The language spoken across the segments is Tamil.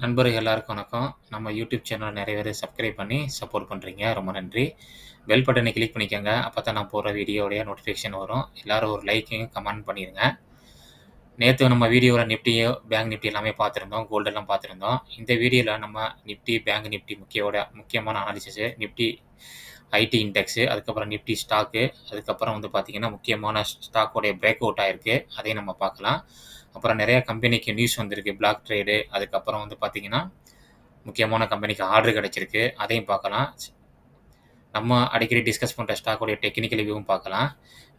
நண்பர்கள் எல்லாருக்கும் வணக்கம். நம்ம யூடியூப் சேனல் நிறைய பேரு சப்ஸ்கிரைப் பண்ணி சப்போர்ட் பண்ணுறீங்க ரொம்ப நன்றி. பெல் பட்டனை கிளிக் பண்ணிக்கோங்க அப்போ தான் நான் போடுற வீடியோவுடைய நோட்டிஃபிகேஷன் வரும். எல்லாரும் ஒரு லைக்கையும், கமெண்ட் பண்ணிடுங்க நேற்று நம்ம வீடியோவில் நிஃப்டியோ, பேங்க் நிஃப்டி எல்லாமே பார்த்துருந்தோம் கோல்டெல்லாம் பார்த்துருந்தோம் இந்த வீடியோவில் நம்ம நிஃப்டி, பேங்க் நிஃப்டி முக்கியோட முக்கியமான அனாலிசிஸ் நிஃப்டி ஐடி இண்டெக்ஸு, அதுக்கப்புறம் நிஃப்டி ஸ்டாக்கு, அதுக்கப்புறம் வந்து பார்த்திங்கன்னா முக்கியமான ஸ்டாக்கோடைய பிரேக் அவுட் ஆயிருக்கு. அதையும் நம்ம பார்க்கலாம். அப்புறம் நிறைய கம்பெனிக்கு நியூஸ் வந்திருக்கு. பிளாக் ட்ரேடு, அதுக்கப்புறம் வந்து பார்த்தீங்கன்னா, முக்கியமான கம்பெனிக்கு ஆர்டர் கிடைச்சிருக்கு. அதையும் பார்க்கலாம். நம்ம அடிக்கடி டிஸ்கஸ் பண்ணுற ஸ்டாக்கோடைய டெக்னிக்கல் வியூவும் பார்க்கலாம்.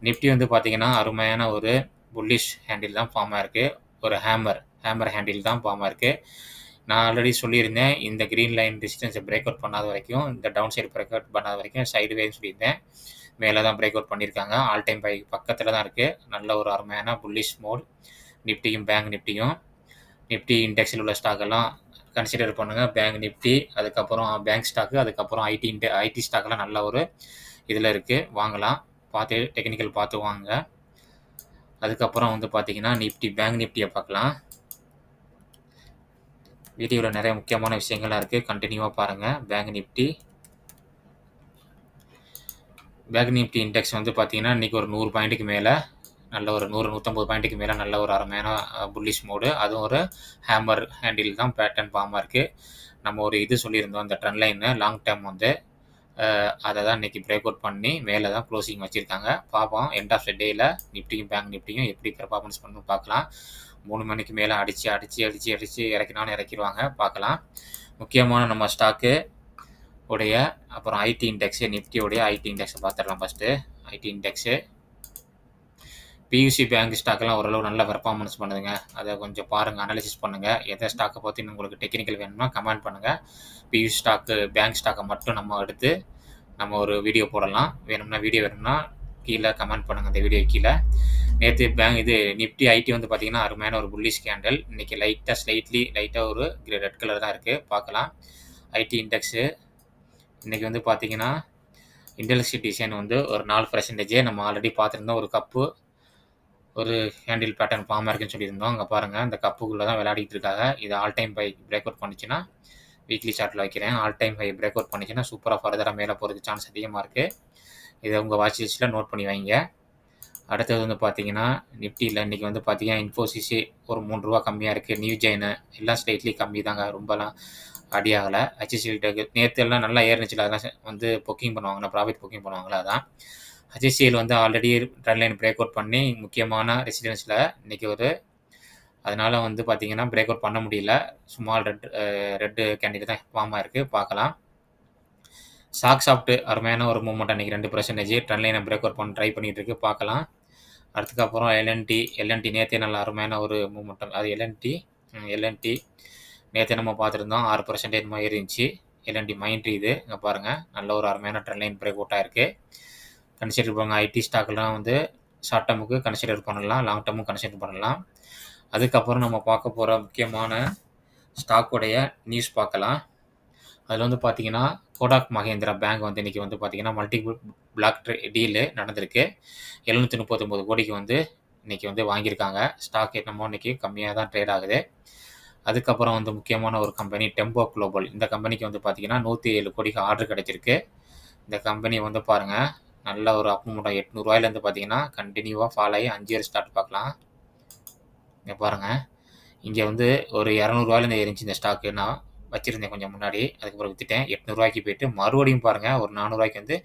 நிஃப்டி வந்து பார்த்திங்கன்னா அருமையான ஒரு புல்லிஷ் ஹேண்டில் தான் ஃபார்மாக இருக்குது ஒரு ஹேமர் ஹேமர் ஹேண்டில் தான் ஃபார்மாக இருக்குது நான் ஆல்ரெடி சொல்லியிருந்தேன். இந்த கிரீன் லைன் டிஸ்டன்ஸை பிரேக் அவுட் பண்ணாத வரைக்கும், இந்த டவுன் சைடு பிரேக் அவுட் பண்ணாத வரைக்கும் சைட்வேன்னு சொல்லியிருந்தேன். மேலே தான் பிரேக் அவுட் பண்ணியிருக்காங்க. ஆல் டைம் பை பக்கத்தில் தான் இருக்குது நல்ல ஒரு அருமையான புல்லிஷ் மோட். நிஃப்டியும், பேங்க் நிஃப்டியும். நிஃப்டி இண்டெக்ஸில் உள்ள ஸ்டாக் எல்லாம் கன்சிடர் பண்ணுங்க. பேங்க் நிஃப்டி, அதுக்கப்புறம் பேங்க் ஸ்டாக்கு, அதுக்கப்புறம் ஐடி இன்ட ஐடி ஸ்டாக்லாம் நல்ல ஒரு இதில் இருக்குது வாங்கலாம். பார்த்து டெக்னிக்கல் பார்த்து வாங்க அதுக்கப்புறம் வந்து பார்த்தீங்கன்னா, நிஃப்டி பேங்க் நிஃப்டிய பார்க்கலாம். வீடியோவில் நிறைய முக்கியமான விஷயங்கள்லாம் இருக்குது கண்டினியூவாக பாருங்கள் bank Nifty bank Nifty index வந்து பார்த்தீங்கன்னா, இன்றைக்கி ஒரு நூறு பாயிண்ட்டுக்கு மேலே நல்ல ஒரு 100, 150 பாயிண்ட்டுக்கு மேலே நல்ல ஒரு அருமையான புல்லிஷ் மோடு. அதுவும் ஒரு ஹேமர் ஹேண்டில் தான் பேட்டர்ன் ஃபார்மாக இருக்குது நம்ம ஒரு இது சொல்லியிருந்தோம். அந்த ட்ரெண்ட் லைனு லாங் டேர்ம் வந்து அதை தான் இன்னைக்கு பிரேக் அவுட் பண்ணி மேலே தான் க்ளோசிங் வச்சுருக்காங்க பார்ப்போம். எண்ட் ஆஃப் த டேல நிஃப்டியும், பேங்க் நிஃப்டியும் எப்படி பெர்ஃபார்மன்ஸ் பண்ணணும் பார்க்கலாம். மூணு மணிக்கு மேலே அடித்து அடித்து அடித்து அடித்து இறக்கினாலும் இறக்கிடுவாங்க பார்க்கலாம். முக்கியமான நம்ம ஸ்டாக்கு உடைய அப்புறம் ஐடி இண்டெக்ஸு, நிஃப்டியோடைய ஐடி இண்டெக்ஸை பார்த்துடலாம் first IT index. PSU bank ஸ்டாக்லாம் ஓரளவு நல்ல பெர்ஃபார்மன்ஸ் பண்ணுதுங்க. அதை கொஞ்சம் பாருங்கள் அனாலிசிஸ் பண்ணுங்கள் எதை ஸ்டாக்கை பற்றி உங்களுக்கு டெக்னிக்கல் வேணும்னா கமெண்ட் பண்ணுங்கள் பியூசி ஸ்டாக்கு, பேங்க் ஸ்டாக்கை மட்டும் நம்ம எடுத்து நம்ம ஒரு வீடியோ போடலாம். வேணும்னா வீடியோ வேணும்னா கீழே கமெண்ட் பண்ணுங்க இந்த வீடியோ கீழே நேற்று பேங்க் இது நிஃப்டி ஐடி வந்து பார்த்தீங்கன்னா, அருமையான ஒரு புல்லிஷ் கேண்டில். இன்னைக்கு லைட்டாக ஸ்லைட்லி லைட்டாக ஒரு ரெட் கலர் தான் இருக்குது பார்க்கலாம். ஐடி இண்டெக்ஸு இன்றைக்கி வந்து பார்த்தீங்கன்னா, இன்டெலிஜென்ட் டிசைன் வந்து ஒரு நாலு பர்சன்டேஜே நம்ம ஆல்ரெடி பார்த்துருந்தோம் ஒரு கப்பு ஒரு ஹேண்டில் பேட்டர்ன் ஃபார்மாக இருக்குன்னு சொல்லியிருந்தோம். அங்கே பாருங்கள் இந்த கப்புக்குள்ளே தான் விளையாடிட்டு இருக்காங்க. இது all time high break out பண்ணிச்சுன்னா weekly சார்ட்டில் வைக்கிறேன். All time high break out பண்ணிச்சுன்னா சூப்பராக ஃபர்தராக மேலே போகிறதுக்கு சான்ஸ் அதிகமாக இருக்குது இதை உங்கள் வாட்ச் லிஸ்ட்டில் நோட் பண்ணி வைங்க. அடுத்தது வந்து பார்த்தீங்கன்னா, நிஃப்டியில் இன்றைக்கி வந்து பார்த்தீங்கன்னா, இன்ஃபோசிஸ் ஒரு மூணு ரூபா கம்மியாக இருக்குது நியூ ஜெயினு எல்லாம் ஸ்லைட்லி கம்மி தாங்க. ரொம்பலாம் அடி ஆகலை ஹெச்சிஎல் டெக் நேற்று எல்லாம் நல்லா ஏறுனுச்சுல்ல. அதெல்லாம் வந்து புக்கிங் பண்ணுவாங்களா ப்ராஃபிட் புக்கிங் பண்ணுவாங்களா அதான். ஹெச்சிஎல் வந்து already trend line break out பண்ணி முக்கியமான ரெசிடென்ஸில் இன்றைக்கி ஒரு அதனால் வந்து பார்த்தீங்கன்னா, பிரேக் அவுட் பண்ண முடியல. Small red red red candle தான் ஃபார்மாக இருக்குது பார்க்கலாம். ஷாப்ட் அருமையான ஒரு மூவ்மெண்ட் அன்னைக்கு 2% ட்ரெண்ட் பிரேக் அவுட் பண்ண ட்ரை பண்ணிகிட்டு இருக்கு. பார்க்கலாம். அதுக்கப்புறம் எல்என்டி எல்என்டி நேத்தே நல்ல அருமையான ஒரு மூவ்மெண்ட் அது எல்என்டி எல்என்டி எல்&டி நேத்தே நம்ம பார்த்துருந்தோம் ஆறு பர்சன்டேஜ் மாதிரி இருந்துச்சு. எல்என்டி மைண்ட்ரி இது. இங்கே பாருங்கள் நல்ல ஒரு அருமையான ட்ரெண்ட் லைன் பிரேக் அவுட் ஆயிருக்கு. கன்சிடர் பண்ணுங்க. ஐடி ஸ்டாக்லாம் வந்து ஷார்ட் டெர்முக்கு கன்சிடர் பண்ணலாம். லாங் டெர்மும் கன்சிடர் பண்ணலாம். அதுக்கப்புறம் நம்ம பார்க்க போகிற முக்கியமான ஸ்டாக்குடைய நியூஸ் பார்க்கலாம். அதில் வந்து பார்த்தீங்கன்னா, கோடாக் மஹேந்திரா பேங்க் வந்து இன்றைக்கி வந்து பார்த்தீங்கன்னா, மல்டிபிள் பிளாக் ட்ரே டீலு நடந்திருக்கு. 739 கோடிக்கு வந்து இன்னைக்கு வந்து வாங்கியிருக்காங்க. ஸ்டாக் என்னமோ இன்னைக்கு கம்மியாக தான் ட்ரேட் ஆகுது. அதுக்கப்புறம் வந்து முக்கியமான ஒரு கம்பெனி டெம்போ குளோபல். இந்த கம்பெனிக்கு வந்து பார்த்தீங்கன்னா, 107 கோடிக்கு ஆர்டர் கிடைச்சிருக்கு. இந்த கம்பெனி வந்து பாருங்கள் நல்ல ஒரு அப் மூவ்மெண்ட் ரூ. 800லேருந்து பார்த்தீங்கன்னா, கண்டினியூவாக ஃபாலோ ஆகி அஞ்சு இயர் ஸ்டார்ட் பார்க்கலாம். இங்கே பாருங்கள் இங்கே வந்து ஒரு இரநூறுவாயிலேருந்து இருந்துச்சு இந்த ஸ்டாக்கு. வச்சுருந்தேன் கொஞ்சம் முன்னாடி. அதுக்கப்புறம் விற்றுட்டேன் எட்நூறுவாய்க்கு போயிட்டு மறுபடியும் பாருங்கள் ஒரு நானூறுவாய்க்கு வந்து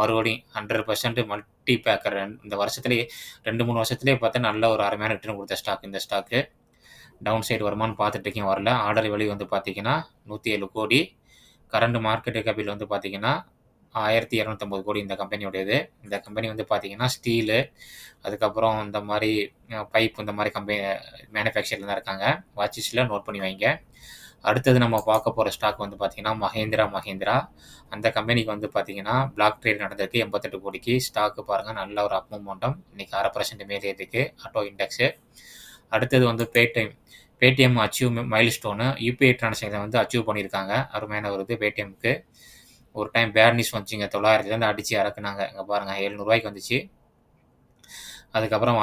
மறுபடியும் 100% மல்டி பேக்கர் இந்த வருஷத்துலேயே ரெண்டு மூணு வருஷத்துலேயே பார்த்தா நல்ல ஒரு அருமையான ரிட்டர்ன் கொடுத்த ஸ்டாக் இந்த ஸ்டாக்கு. டவுன் சைடு வருமான்னு பார்த்துட்டு வரல. ஆர்டர் வெளியே வந்து பார்த்தீங்கன்னா, 107 கோடி. கரண்ட் மார்க்கெட் கேபிட்டல் வந்து பார்த்தீங்கன்னா, 1250 கோடி இந்த கம்பெனியோடது. இந்த கம்பெனி வந்து பார்த்தீங்கன்னா, ஸ்டீலு அதுக்கப்புறம் இந்த மாதிரி பைப் இந்த மாதிரி கம்பெனி மேனுஃபேக்சரில் தான் இருக்காங்க. வாட்சிஸில் நோட் பண்ணி வைங்க. அடுத்தது நம்ம பார்க்க போகிற ஸ்டாக் வந்து பார்த்தீங்கன்னா, மஹேந்திரா மஹேந்திரா. அந்த கம்பெனிக்கு வந்து பார்த்தீங்கன்னா, பிளாக் ட்ரேட் நடந்திருக்கு 88 கோடிக்கு. ஸ்டாக்கு பாருங்கள் நல்ல ஒரு அப் மொமெண்டம். இன்னைக்கு 1/2% மேல ஏறிருக்கு. Auto index. அடுத்தது வந்து Paytm. Paytm achieve milestone UPI transaction வந்து அச்சீவ் பண்ணியிருக்காங்க. அருமையான ஒரு இது பேடிஎம்க்கு. ஒரு டைம் பேர் நியூஸ் வந்துச்சுங்க. தொள்ளாயிரத்துலேருந்து அடித்து இறக்குனாங்க. இங்கே பாருங்கள் எழுநூறுவாய்க்கு வந்துச்சு. அதுக்கப்புறம்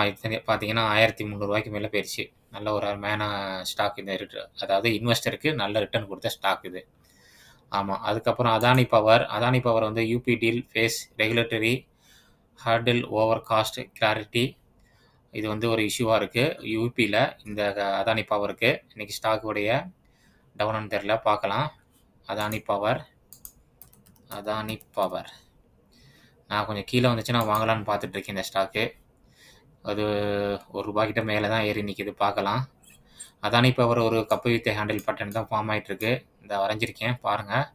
பார்த்தீங்கன்னா ஆயிரத்தி முந்நூறுரூவாய்க்கு மேலே போயிடுச்சு நல்ல ஒரு அருமையான ஸ்டாக் இந்த அதாவது இன்வெஸ்டருக்கு நல்ல ரிட்டர்ன் கொடுத்த ஸ்டாக் இது. ஆமாம் அதுக்கப்புறம் அதானி பவர் அதானி பவர் வந்து UP deal face regulatory hurdle over cost clarity இது வந்து ஒரு இஷ்யூவாக இருக்குது யூபியில் இந்த அதானி பவருக்கு இன்றைக்கி ஸ்டாக்குடைய டவுன் தெரில பார்க்கலாம் அதானி பவர் அதானி பவர் நான் கொஞ்சம் கீழே வந்துச்சுன்னா வாங்கலான்னு பார்த்துட்ருக்கேன் இந்த ஸ்டாக்கு அது ஒரு ரூபாய்க்கிட்ட மேலே தான் ஏறி நிற்கிது பார்க்கலாம். அதானே இப்போ அவர் ஒரு கப்பு வித் ஹேண்டில் பட்டன் தான் ஃபார்ம் ஆகிட்டுருக்கு இந்த வரைஞ்சிருக்கேன் பாருங்கள்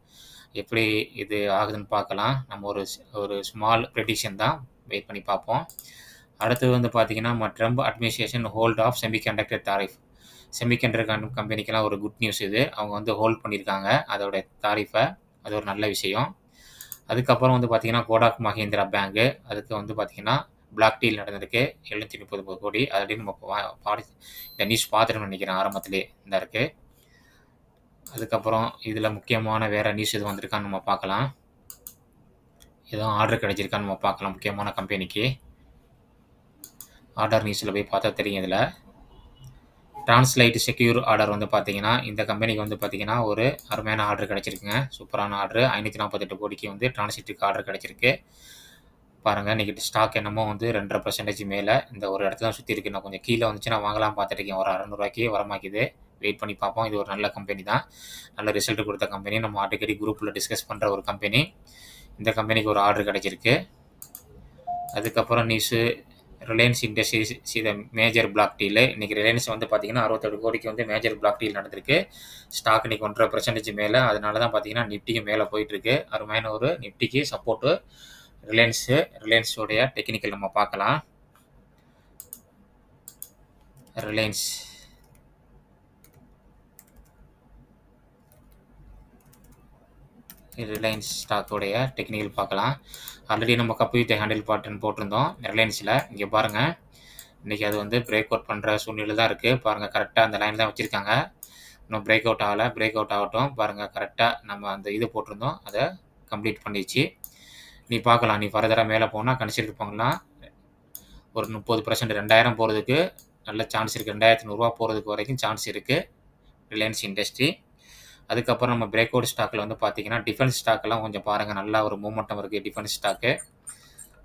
எப்படி இது ஆகுதுன்னு பார்க்கலாம். நம்ம ஒரு ஒரு ஸ்மால் ப்ரெடிஷன் தான். வெயிட் பண்ணி பார்ப்போம். அடுத்தது வந்து பார்த்தீங்கன்னா Trump administration hold off semiconductor tariff semiconductor கம்பெனிக்கெல்லாம் ஒரு குட் நியூஸ் இது. அவங்க வந்து ஹோல்ட் பண்ணியிருக்காங்க. அதோட தாரிஃபை அது ஒரு நல்ல விஷயம். அதுக்கப்புறம் வந்து பார்த்தீங்கன்னா கோடாக் மஹேந்திரா பேங்கு அதுக்கு வந்து பார்த்தீங்கன்னா பிளாக் டீல் நடந்திருக்கு. எழுநூற்றி முப்பது கோடி. ஆல்ரெடி நம்ம பாடி இந்த நியூஸ் பார்த்துட்டு நினைக்கிறேன் ஆரம்பத்திலே இந்த இருக்குது அதுக்கப்புறம் இதில் முக்கியமான வேறு நியூஸ் எதுவும் வந்திருக்கான்னு நம்ம பார்க்கலாம். எதுவும் ஆர்டர் கிடைச்சிருக்கான்னு நம்ம பார்க்கலாம் முக்கியமான கம்பெனிக்கு ஆர்டர் நியூஸில் போய் பார்த்தா தெரியும் இதில். டிரான்ஸ்லைட் செக்யூர் ஆர்டர் வந்து பார்த்தீங்கன்னா இந்த கம்பெனிக்கு வந்து பார்த்தீங்கன்னா ஒரு அருமையான ஆர்டர் கிடச்சிருக்குங்க. சூப்பரான ஆர்டர் ஐநூற்றி நாற்பத்தெட்டு கோடிக்கு வந்து டிரான்ஸ்லைட்டுக்கு ஆர்டர் கிடச்சிருக்கு. பாருங்கள் இன்றைக்கி ஸ்டாக் என்னமோ வந்து ரெண்டரை பர்சன்டேஜ் மேலே இந்த ஒரு இடத்துல தான் சுற்றி இருக்கு. நான் கொஞ்சம் கீழே வந்துச்சுன்னா வாங்கலாம் பார்த்துருக்கேன் ஒரு அறநூறுவாய்க்கு வரமாக்குது வெயிட் பண்ணி பார்ப்போம். இது ஒரு நல்ல கம்பெனி தான். நல்ல ரிசல்ட் கொடுத்த கம்பெனி நம்ம அடிக்கடி குரூப்பில் டிஸ்கஸ் பண்ணுற ஒரு கம்பெனி இந்த கம்பெனிக்கு ஒரு ஆர்டர் கிடைச்சிருக்கு. அதுக்கப்புறம் நியூஸு ரிலையன்ஸ் இண்டஸ்ட்ரீஸ் சீத மேஜர் பிளாக் டீல் இன்றைக்கி ரிலையன்ஸ் வந்து பார்த்தீங்கன்னா அறுபத்தேழு கோடிக்கு வந்து மேஜர் பிளாக் டீல் நடந்திருக்கு. ஸ்டாக் இன்றைக்கி ஒன்றரை பர்சன்டேஜ் மேலே. அதனால தான் பார்த்தீங்கன்னா நிஃப்டிக்கு மேலே போயிட்டுருக்கு அருமையான ஒரு நிஃப்டிக்கு சப்போர்ட்டு ரிலையன்ஸு ரிலையன்ஸோடைய டெக்னிக்கல் நம்ம பார்க்கலாம். ரிலையன்ஸ். ரிலையன்ஸ் ஸ்டாக்கோடைய டெக்னிக்கல் பார்க்கலாம். ஆல்ரெடி நம்ம கப்பு வித் ஹேண்டில் பாட்டன் போட்டிருந்தோம். ரிலையன்ஸில் இங்கே பாருங்கள் இன்றைக்கி அது வந்து பிரேக் அவுட் பண்ணுற சூழ்நிலை தான் இருக்குது பாருங்கள் கரெக்டாக அந்த லைன் தான் வச்சுருக்காங்க. இன்னும் பிரேக் அவுட் ஆகலை. பிரேக் அவுட் ஆகட்டும். பாருங்கள் கரெக்டாக நம்ம அந்த இது போட்டிருந்தோம். அதை கம்ப்ளீட் பண்ணிடுச்சு. நீ பார்க்கலாம். நீ ஃபர்தராக மேலே போனால் கன்சிடர் பண்ணலாம் ஒரு முப்பது பர்சன்ட் ரெண்டாயிரம் போகிறதுக்கு நல்ல சான்ஸ் இருக்குது ரெண்டாயிரத்தி நூறுரூவா போகிறதுக்கு வரைக்கும் சான்ஸ் இருக்குது ரிலையன்ஸ் இண்டஸ்ட்ரி அதுக்கப்புறம் நம்ம பிரேக் அவுட் ஸ்டாக்கில் வந்து பார்த்தீங்கன்னா டிஃபென்ஸ் ஸ்டாக்கெல்லாம் கொஞ்சம் பாருங்கள் நல்லா ஒரு மூமெண்டம் இருக்குது டிஃபென்ஸ் ஸ்டாக்கு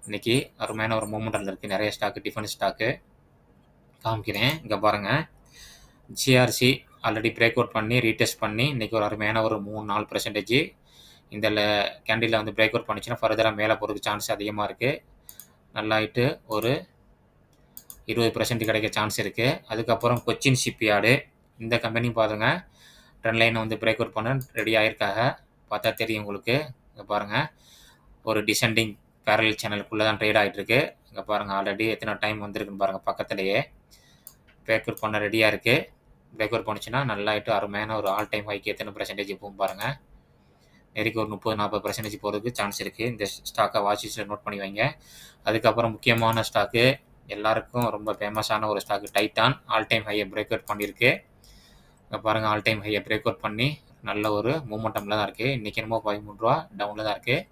இன்றைக்கி அருமையான ஒரு மூமெண்டில் இருக்குது நிறைய ஸ்டாக்கு டிஃபென்ஸ் ஸ்டாக்கு காமிக்கிறேன். இங்கே பாருங்கள் ஜிஆர்சி ஆல்ரெடி பிரேக் அவுட் பண்ணி ரீடெஸ்ட் பண்ணி இன்றைக்கி ஒரு அருமையான ஒரு மூணு நாலு பர்சன்டேஜ் இந்த கேண்டிலில் வந்து பிரேக் அவுட் பண்ணிச்சுன்னா ஃபர்தராக மேலே போகிறதுக்கு சான்ஸ் அதிகமாக இருக்குது நல்லாயிட்டு ஒரு இருபது பர்சன்ட் கிடைக்க சான்ஸ் இருக்குது அதுக்கப்புறம் கொச்சின் ஷிப்யார்டு இந்த கம்பெனி பாருங்க. ட்ரெண்ட் லைனை வந்து பிரேக் அவுட் பண்ண ரெடி ஆகிருக்காங்க பார்த்தா தெரியும் உங்களுக்கு. இங்கே பாருங்கள் ஒரு டிசெண்டிங் பேரல் சேனலுக்குள்ளே தான் ட்ரேட் ஆகிட்டு இருக்கு. இங்கே பாருங்கள் ஆல்ரெடி எத்தனை டைம் வந்திருக்குன்னு பாருங்கள் பக்கத்துலேயே. பிரேக் அவுட் பண்ண ரெடியாக இருக்குது பிரேக் அவுட் பண்ணுச்சுன்னா நல்லாயிட்டு அருமையான ஒரு ஆல் டைம் ஹைக்கு எத்தனை பர்சன்டேஜ் போகும் பாருங்கள் நெருக்கி ஒரு முப்பது நாற்பது பர்சன்டேஜ் போகிறதுக்கு சான்ஸ் இருக்குது இந்த ஸ்டாக்கை வாட்சிஸில் நோட் பண்ணி வைங்க. அதுக்கப்புறம் முக்கியமான ஸ்டாக்கு எல்லாருக்கும் ரொம்ப ஃபேமஸான ஒரு ஸ்டாக்கு டைட்டான் ஆல் டைம் ஹையை பிரேக் அவுட் பண்ணியிருக்கு. இங்கே பாருங்கள் ஆல் டைம் ஹையை பிரேக் அவுட் பண்ணி நல்ல ஒரு மூமெண்டமில் தான் இருக்குது இன்றைக்கி என்னமோ பதிமூணு ரூபா டவுனில் தான் இருக்குது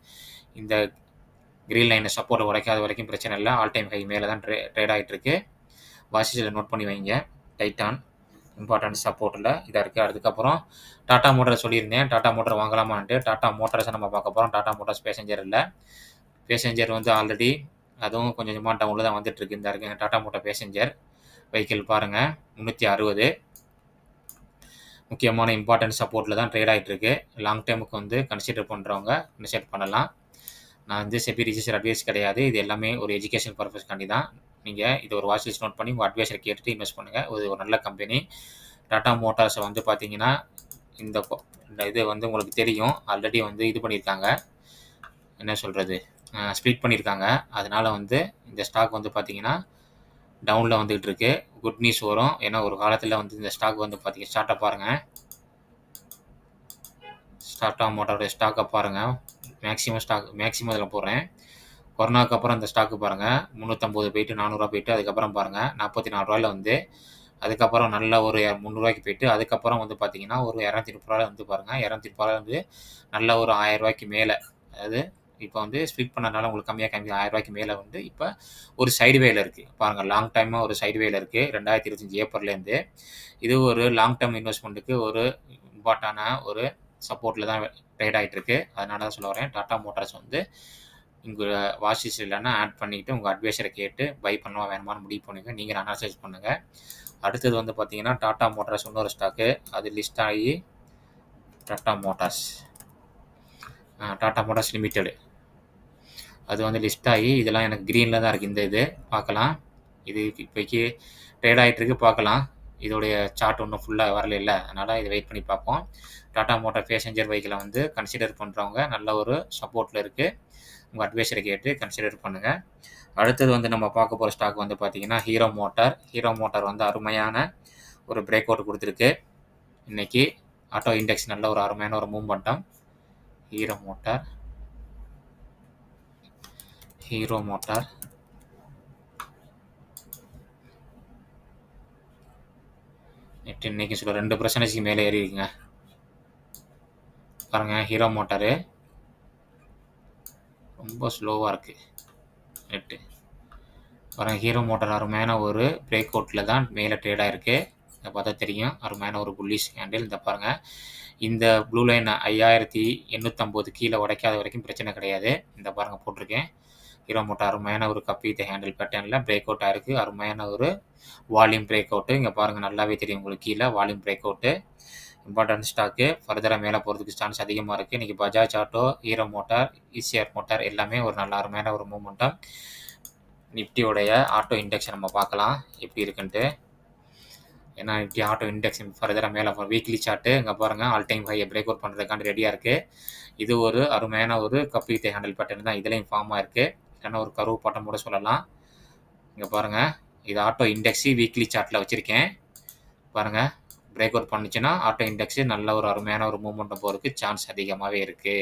இந்த க்ரீன் லைனை சப்போர்ட் உடைக்காத வரைக்கும் பிரச்சனை இல்லை. ஆல் டைம் ஹை மேலே தான் ட்ரே ட்ரேட் ஆகிட்டு இருக்கு. நோட் பண்ணி வைங்க. டைட்டான் இம்பார்ட்டன்ட் சப்போர்ட்டில் இதாக இருக்குது அதுக்கப்புறம் டாட்டா மோட்டர் சொல்லியிருந்தேன். டாட்டா மோட்டர் வாங்கலாமான்ட்டு டாட்டா மோட்டர்ஸை நம்ம பார்க்க போகிறோம் டாட்டா மோட்டார்ஸ் பேசஞ்சர் இல்லை. பேசஞ்சர் வந்து ஆல்ரெடி அதுவும் கொஞ்சம் கொஞ்சமாக டவுனில் தான் வந்துட்டுருக்கு. இந்த இருக்குது டாட்டா மோட்டார் பேசஞ்சர் வெஹிக்கிள் பாருங்கள் முந்நூற்றி அறுபது. முக்கியமான இம்பார்ட்டன்ட் சப்போர்ட்டில் தான் ட்ரேட் ஆகிட்டு இருக்கு லாங் டைமுக்கு வந்து கன்சிடர் பண்ணுறவங்க கன்சிடர் பண்ணலாம். நான் வந்து செபி ரிஜிஸ்டர் அட்வைஸ் கிடையாது. இது எல்லாமே ஒரு எஜுகேஷன் பர்பஸ்க்காண்டி தான். நீங்கள் இது ஒரு வாட்ச் லிஸ்ட் நோட் பண்ணி உங்கள் அட்வைஸரை கேட்டுட்டு இன்வெஸ்ட் பண்ணுங்கள் இது ஒரு நல்ல கம்பெனி டாடா மோட்டார்ஸை வந்து பார்த்தீங்கன்னா இந்த இந்த இது வந்து உங்களுக்கு தெரியும். ஆல்ரெடி வந்து இது பண்ணியிருக்காங்க என்ன சொல்கிறது ஸ்ப்ளிட் பண்ணியிருக்காங்க அதனால் வந்து இந்த ஸ்டாக் வந்து பார்த்தீங்கன்னா டவுனில் வந்துகிட்டு இருக்கு. குட் நியூஸ் வரும். ஏன்னா ஒரு காலத்தில் வந்து இந்த ஸ்டாக் வந்து பார்த்தீங்க ஸ்டார்ட்டை பாருங்கள் ஸ்டார்டா மோட்டோட ஸ்டாக்கை பாருங்கள் மேக்ஸிமம் ஸ்டாக் மேக்ஸிமம் இதில் போடுறேன். கொரோனாக்கு அப்புறம் இந்த ஸ்டாக்கு பாருங்கள் முந்நூற்றம்பது போயிட்டு நானூறுரூவா போயிட்டு அதுக்கப்புறம் பாருங்கள் நாற்பத்தி நாலு ரூபாயில் வந்து அதுக்கப்புறம் நல்ல ஒரு முந்நூறுவாய்க்கு போயிட்டு அதுக்கப்புறம் வந்து பார்த்தீங்கன்னா ஒரு இரநூத்தி முப்பது ரூபாயில் வந்து பாருங்கள் இரநூத்தி முப்பது வந்து நல்ல ஒரு ஆயிரம் ரூபாய்க்கு மேலே. அதாவது இப்போ வந்து ஸ்ப்ளிட் பண்ணனால உங்களுக்கு கம்மியாக கம்மி ஆயிரம் ரூபாய்க்கு மேலே வந்து இப்போ ஒரு சைடு வேல இருக்குது பாருங்கள் லாங் டைமாக ஒரு சைடு வேல இருக்குது ரெண்டாயிரத்தி இருபத்தஞ்சி ஏப்ரல்லேருந்து இது ஒரு லாங் டேர்ம் இன்வெஸ்ட்மெண்ட்டுக்கு ஒரு இம்பார்ட்டான ஒரு சப்போர்ட்டில் தான் ட்ரேட் ஆகிட்டு இருக்கு. அதனால தான் சொல்ல வரேன் டாடா மோட்டார்ஸ் வந்து இங்கே வாஷிஸ் இல்லைன்னா ஆட் பண்ணிவிட்டு உங்கள் அட்வைஸரை கேட்டு பை பண்ணுவா வேணுமான்னு முடிவு பண்ணுங்க. நீங்கள் அனாலிசைஸ் பண்ணுங்கள் அடுத்தது வந்து பார்த்தீங்கன்னா டாடா மோட்டார்ஸ் இன்னொரு ஸ்டாக்கு அது லிஸ்ட் ஆகி Tata Motors Tata Motors Limited அது வந்து லிஸ்ட் ஆகி இதெல்லாம் எனக்கு க்ரீனில் தான் இருக்குது இந்த இது பார்க்கலாம். இது இப்போக்கி ட்ரேட் ஆகிட்டு இருக்கு பார்க்கலாம். இதோடைய சார்ட் ஒன்றும் ஃபுல்லாக வரல இல்லை. அதனால் இதை வெயிட் பண்ணி பார்ப்போம். டாடா மோட்டார் பேசஞ்சர் வெஹிக்கிளை வந்து கன்சிடர் பண்ணுறவங்க நல்ல ஒரு சப்போர்ட்டில் இருக்குது உங்கள் அட்வைஸரை கேட்டு கன்சிடர் பண்ணுங்கள் அடுத்தது வந்து நம்ம பார்க்க போகிற ஸ்டாக் வந்து பார்த்தீங்கன்னா ஹீரோ மோட்டார் ஹீரோ மோட்டார் வந்து அருமையான ஒரு பிரேக் அவுட் கொடுத்துருக்கு. இன்னைக்கு ஆட்டோ இண்டெக்ஸ் நல்ல ஒரு அருமையான ஒரு momentum Hero Motor Hero Motor net இன்னைக்கு சொல்ல ரெண்டு பர்சன்டேஜ்க்கு மேலே ஏறி இருக்குங்க பாருங்க ஹீரோ மோட்டாரு ரொம்ப ஸ்லோவாக இருக்குது நெட்டு பாருங்க ஹீரோ மோட்டார் அருமையான ஒரு பிரேக் அவுட்டில் தான் மேலே ட்ரேடாக இருக்குது இதை பார்த்தா தெரியும். அருமையான ஒரு புல்லிஷ் ஹேண்டில் இந்த பாருங்கள் இந்த ப்ளூ லைன் ஐயாயிரத்தி எண்ணூற்றம்பது கீழே உடைக்காத வரைக்கும் பிரச்சனை கிடையாது. இந்த பாருங்கள் போட்டிருக்கேன். ஹீரோ மோட்டார் அருமையான ஒரு கப்பீத்த ஹேண்டில் பேட்டர்னில் பிரேக் அவுட் ஆயிருக்கு. அருமையான ஒரு வால்யூம் பிரேக் அவுட்டு இங்கே பாருங்கள் நல்லாவே தெரியும் உங்களுக்கு கீழே volume break out important stock. ஃபர்தராக மேலே போகிறதுக்கு சான்ஸ் அதிகமாக இருக்குது இன்றைக்கி Bajaj Auto Hero Motor Eicher Motor எல்லாமே ஒரு நல்ல அருமையான ஒரு மூமெண்ட்டாக நிஃப்டியோடைய ஆட்டோ இண்டெக்ஸை நம்ம பார்க்கலாம். எப்படி இருக்குன்ட்டு. ஏன்னா நிஃப்டி ஆட்டோ இண்டெக்ஸ் ஃபர்தராக மேலே வீக்லி சார்ட்டு இங்கே பாருங்கள் ஆல் டைம் ஹையை பிரேக் அவுட் பண்ணுறதுக்காண்டி ரெடியாக இருக்குது இது ஒரு அருமையான ஒரு கப்பீத்தை ஹேண்டில் பேட்டர்ன் தான். இதுலேயும் ஃபார்மாக இருக்குது இல்லைன்னா ஒரு கருவு பட்டம் கூட சொல்லலாம். இங்கே பாருங்கள் இது ஆட்டோ இண்டெக்ஸு வீக்லி சார்ட்டில் வச்சுருக்கேன். பாருங்கள் பிரேக் அவுட் பண்ணுச்சுன்னா ஆட்டோ இண்டெக்ஸு நல்ல ஒரு அருமையான ஒரு மூவ்மெண்ட்டை போகிறதுக்கு சான்ஸ் அதிகமாகவே இருக்குது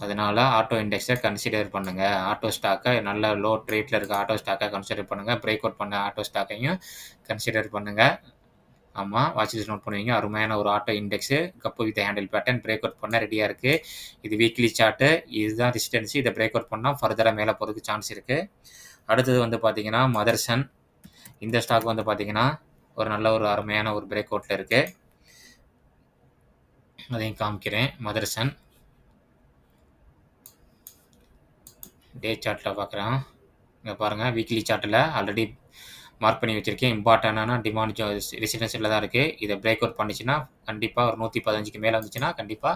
அதனால ஆட்டோ இண்டெக்ஸை கன்சிடர் பண்ணுங்கள் ஆட்டோ ஸ்டாக்கை நல்ல லோ ரேட்டில் இருக்க ஆட்டோ ஸ்டாக்கை கன்சிடர் பண்ணுங்கள் பிரேக் அவுட் பண்ண ஆட்டோ ஸ்டாக்கையும் கன்சிடர் பண்ணுங்கள் ஆமாம் வாட்சிஸ் நோட் பண்ணுவீங்க. அருமையான ஒரு auto index cup with handle pattern break out பண்ண ரெடியாக இருக்குது இது வீக்லி சார்ட்டு இதுதான் டிஸ்டன்ஸ் இதை பிரேக் அவுட் பண்ணால் ஃபர்தராக மேலே போகிறதுக்கு சான்ஸ் இருக்குது அடுத்தது வந்து பார்த்தீங்கன்னா மதர்சன் இந்த ஸ்டாக் வந்து பார்த்தீங்கன்னா ஒரு நல்ல ஒரு அருமையான ஒரு பிரேக் அவுட்டில் இருக்குது அதையும் காமிக்கிறேன். மதர்சன். டே சார்ட்டில் பார்க்குறேன் இங்கே பாருங்கள் வீக்லி சார்ட்டில் ஆல்ரெடி மார்க் பண்ணி வச்சுருக்கேன். இம்பார்ட்டண்டான டிமாண்ட் ரெசிடென்சியில் தான் இருக்குது இதை பிரேக் அவுட் பண்ணிச்சுன்னா கண்டிப்பாக ஒரு நூற்றி பதினஞ்சுக்கு மேலே வந்துச்சுன்னா கண்டிப்பாக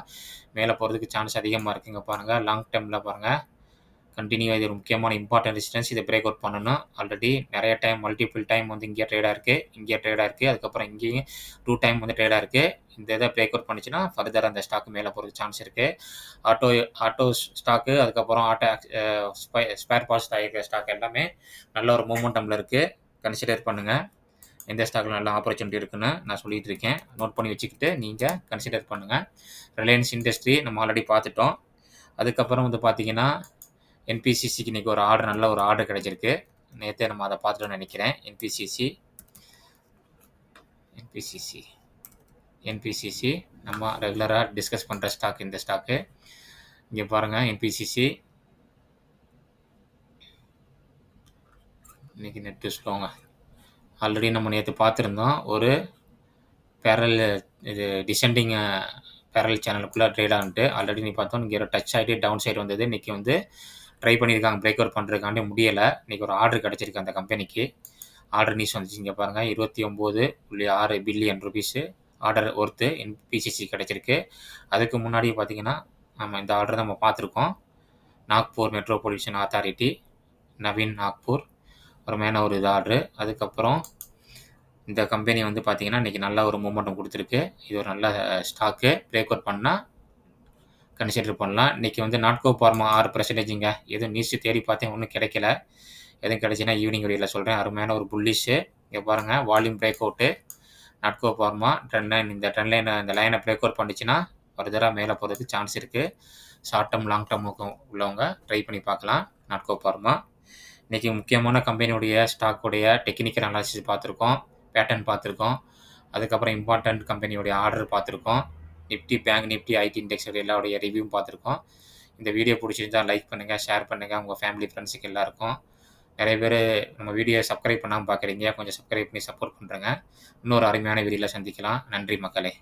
மேலே போகிறதுக்கு சான்ஸ் அதிகமாக இருக்குங்க பாருங்கள் லாங் டேர்மில் பாருங்கள் கண்டினியூ இது ஒரு முக்கியமான இம்பார்ட்டன்ட் ரெசிஸ்டன்ஸ் இதை பிரேக் அவுட் பண்ணணும் ஆல்ரெடி நிறைய டைம் மல்டிபிள் டைம் வந்து இங்கே ட்ரேடாக இருக்குது இங்கே ட்ரேடாக இருக்குது அதுக்கப்புறம் இங்கேயும் டூ டைம் வந்து ட்ரேடாக இருக்குது இந்த இதை பிரேக் அவுட் பண்ணிச்சுன்னா ஃபர்தர் அந்த ஸ்டாக்கு மேலே போகிறதுக்கு சான்ஸ் இருக்குது ஆட்டோ ஆட்டோ ஸ்டாக்கு அதுக்கப்புறம் ஆட்டோ ஸ்பேர் பார்ட்ஸ் தயாரிக்கிற ஸ்டாக் எல்லாமே நல்ல ஒரு மூமெண்டமில் இருக்குது கன்சிடர் பண்ணுங்கள் எந்த ஸ்டாக்கில் நல்ல ஆப்பர்ச்சுனிட்டி இருக்குன்னு நான் சொல்லிட்டு இருக்கேன். நோட் பண்ணி வச்சுக்கிட்டு நீங்கள் கன்சிடர் பண்ணுங்கள் ரிலையன்ஸ் இண்டஸ்ட்ரி நம்ம ஆல்ரெடி பார்த்துட்டோம். அதுக்கப்புறம் வந்து பார்த்தீங்கன்னா என்பிசிசிக்கு இன்றைக்கி ஒரு ஆர்டர் நல்ல ஒரு ஆர்டர் கிடச்சிருக்கு. நேற்றே நம்ம அதை பார்த்துட்டோம்னு நினைக்கிறேன். என்பிசிசி என்பிசிசி என்பிசிசி நம்ம ரெகுலராக டிஸ்கஸ் பண்ணுற ஸ்டாக் இந்த ஸ்டாக்கு இங்கே பாருங்கள் என்பிசிசி இன்றைக்கி நெட் ஸ்லோங்க ஆல்ரெடி நம்ம நேற்று பார்த்துருந்தோம் ஒரு பேரல் இது டிசெண்டிங் பேரல் சேனலுக்குள்ளே ட்ரேட் ஆகிட்டு ஆல்ரெடி நீ பார்த்தோம் இங்கே ஒரு டச் ஆகிட்டு டவுன் சைடு வந்தது. இன்றைக்கி வந்து ட்ரை பண்ணியிருக்காங்க பிரேக் அவுட் பண்ணுறதுக்காண்டி முடியலை. இன்றைக்கி ஒரு ஆர்டர் கிடச்சிருக்கு அந்த கம்பெனிக்கு ஆர்டர் நியூஸ் வந்துச்சு இங்கே பாருங்கள் இருபத்தி ஒம்பது புள்ளி ஆறு billion rupees order worth PCC கிடச்சிருக்கு. அதுக்கு முன்னாடி பார்த்தீங்கன்னா நம்ம இந்த ஆர்டர் நம்ம பார்த்துருக்கோம். நாக்பூர் மெட்ரோபாலிஷன் அத்தாரிட்டி நவீன் நாக்பூர் அருமையான ஒரு இது ஆர்டரு அதுக்கப்புறம் இந்த கம்பெனி வந்து பார்த்தீங்கன்னா இன்றைக்கி நல்ல ஒரு மூமெண்ட்டும் கொடுத்துருக்கு. இது ஒரு நல்ல ஸ்டாக்கு பிரேக் அவுட் பண்ணால் கன்சிடர் பண்ணலாம். இன்றைக்கி வந்து நாட்கோ பார்மா ஆறு பர்சன்டேஜுங்க எதுவும் நியூஸ் தேடி பார்த்தேன் ஒன்றும் கிடைக்கல. எதுவும் கிடைச்சின்னா ஈவினிங் வெளியில் சொல்கிறேன் அருமையான ஒரு புல்லிஷு இங்கே பாருங்கள் volume break out Natco Pharma trend line இந்த ட்ரெண்ட் லைனை இந்த லைனை பிரேக் அவுட் பண்ணிச்சுன்னா ஃபர்தராக மேலே போகிறதுக்கு சான்ஸ் இருக்குது ஷார்ட் டேர்ம் லாங் டேர்முக்கும் உள்ளவங்க ட்ரை பண்ணி பார்க்கலாம். நாட்கோ பார்மா இன்றைக்கி முக்கியமான கம்பெனியுடைய ஸ்டாக்குடைய டெக்னிக்கல் அனாலிசிஸ் பார்த்துருக்கோம். பேட்டர்ன் பார்த்துருக்கோம். அதுக்கப்புறம் இம்பார்ட்டண்ட் கம்பெனியுடைய ஆர்டர் பார்த்துருக்கோம். Nifty bank Nifty IT index எல்லாருடைய ரிவ்யூ பார்த்துருக்கோம். இந்த வீடியோ பிடிச்சிருந்தா லைக் பண்ணுங்கள் ஷேர் பண்ணுங்கள் உங்கள் ஃபேமிலி ஃப்ரெண்ட்ஸுக்கு எல்லாருக்கும். நிறைய பேர் நம்ம வீடியோ சப்ஸ்கிரைப் பண்ணாமல் பார்க்குறீங்க கொஞ்சம் சப்ஸ்கிரைப் பண்ணி சப்போர்ட் பண்ணுறேங்க இன்னொரு அருமையான வீடியோவில் சந்திக்கலாம். நன்றி மக்களே.